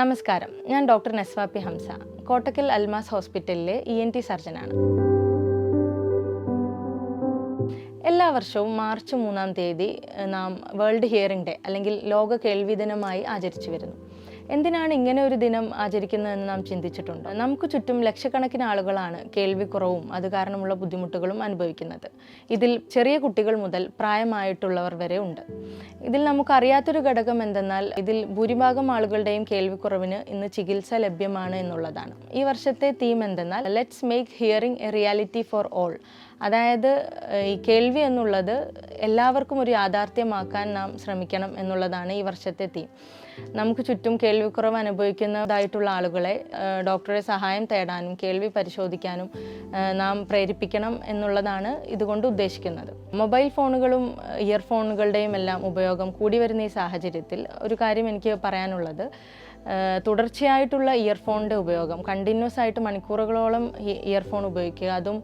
നമസ്കാരം. ഞാൻ doctor Naswa P Hamsa. Kottakkal Almas ഹോസ്പിറ്റലിലെ ഇ എൻ ടി സർജനാണ്. എല്ലാ വർഷവും മാർച്ച് മൂന്നാം തീയതി നാം വേൾഡ് ഹിയറിംഗ് ഡേ അല്ലെങ്കിൽ ലോക കേൾവി ദിനമായി ആചരിച്ചു വരുന്നു. എന്തിനാണ് ഇങ്ങനെ ഒരു ദിനം ആചരിക്കുന്നതെന്ന് നാം ചിന്തിച്ചിട്ടുണ്ട്? നമുക്ക് ചുറ്റും ലക്ഷക്കണക്കിന് ആളുകളാണ് കേൾവിക്കുറവും അത് കാരണമുള്ള ബുദ്ധിമുട്ടുകളും അനുഭവിക്കുന്നത്. ഇതിൽ ചെറിയ കുട്ടികൾ മുതൽ പ്രായമായിട്ടുള്ളവർ വരെ ഉണ്ട്. ഇതിൽ നമുക്കറിയാത്തൊരു ഘടകം എന്തെന്നാൽ ഇതിൽ ഭൂരിഭാഗം ആളുകളുടെയും കേൾവിക്കുറവിന് ഇന്ന് ചികിത്സ ലഭ്യമാണ് എന്നുള്ളതാണ്. ഈ വർഷത്തെ തീം എന്തെന്നാൽ let's make hearing a reality for all അതായത് ഈ കേൾവി എന്നുള്ളത് എല്ലാവർക്കും ഒരു യാഥാർത്ഥ്യമാക്കാൻ നാം ശ്രമിക്കണം എന്നുള്ളതാണ് ഈ വർഷത്തെ തീം നമുക്ക് ചുറ്റും കേൾവിക്കുറവ് അനുഭവിക്കുന്നതായിട്ടുള്ള ആളുകളെ ഡോക്ടറെ സഹായം തേടാനും കേൾവി പരിശോധിക്കാനും നാം പ്രേരിപ്പിക്കണം എന്നുള്ളതാണ് ഇതുകൊണ്ട് ഉദ്ദേശിക്കുന്നത്. മൊബൈൽ ഫോണുകളും ഇയർഫോണുകളുടെയും എല്ലാം ഉപയോഗം കൂടി വരുന്ന ഈ സാഹചര്യത്തിൽ ഒരു കാര്യം എനിക്ക് പറയാനുള്ളത്. തുടർച്ചയായിട്ടുള്ള ഇയർഫോണിന്റെ ഉപയോഗം കണ്ടിന്യൂസ് ആയിട്ട് മണിക്കൂറുകളോളം ഇയർഫോൺ ഉപയോഗിക്കുക അതും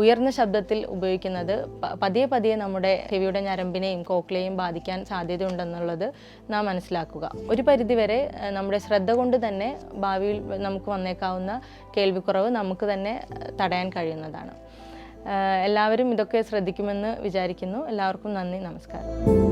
ഉയർന്ന ശബ്ദത്തിൽ ഉപയോഗിക്കുന്നത് പതിയെ പതിയെ നമ്മുടെ ഹെവിയുടെ ഞരമ്പിനെയും കോക്ലയെയും ബാധിക്കാൻ സാധ്യതയുണ്ടെന്നുള്ളത് നാം മനസ്സിലാക്കുക. ഒരു പരിധിവരെ നമ്മുടെ ശ്രദ്ധ കൊണ്ട് തന്നെ ഭാവിയിൽ നമുക്ക് വന്നേക്കാവുന്ന കേൾവിക്കുറവ് നമുക്ക് തന്നെ തടയാൻ കഴിയുന്നതാണ്. എല്ലാവരും ഇതൊക്കെ ശ്രദ്ധിക്കുമെന്ന് വിചാരിക്കുന്നു. എല്ലാവർക്കും നന്ദി നമസ്കാരം.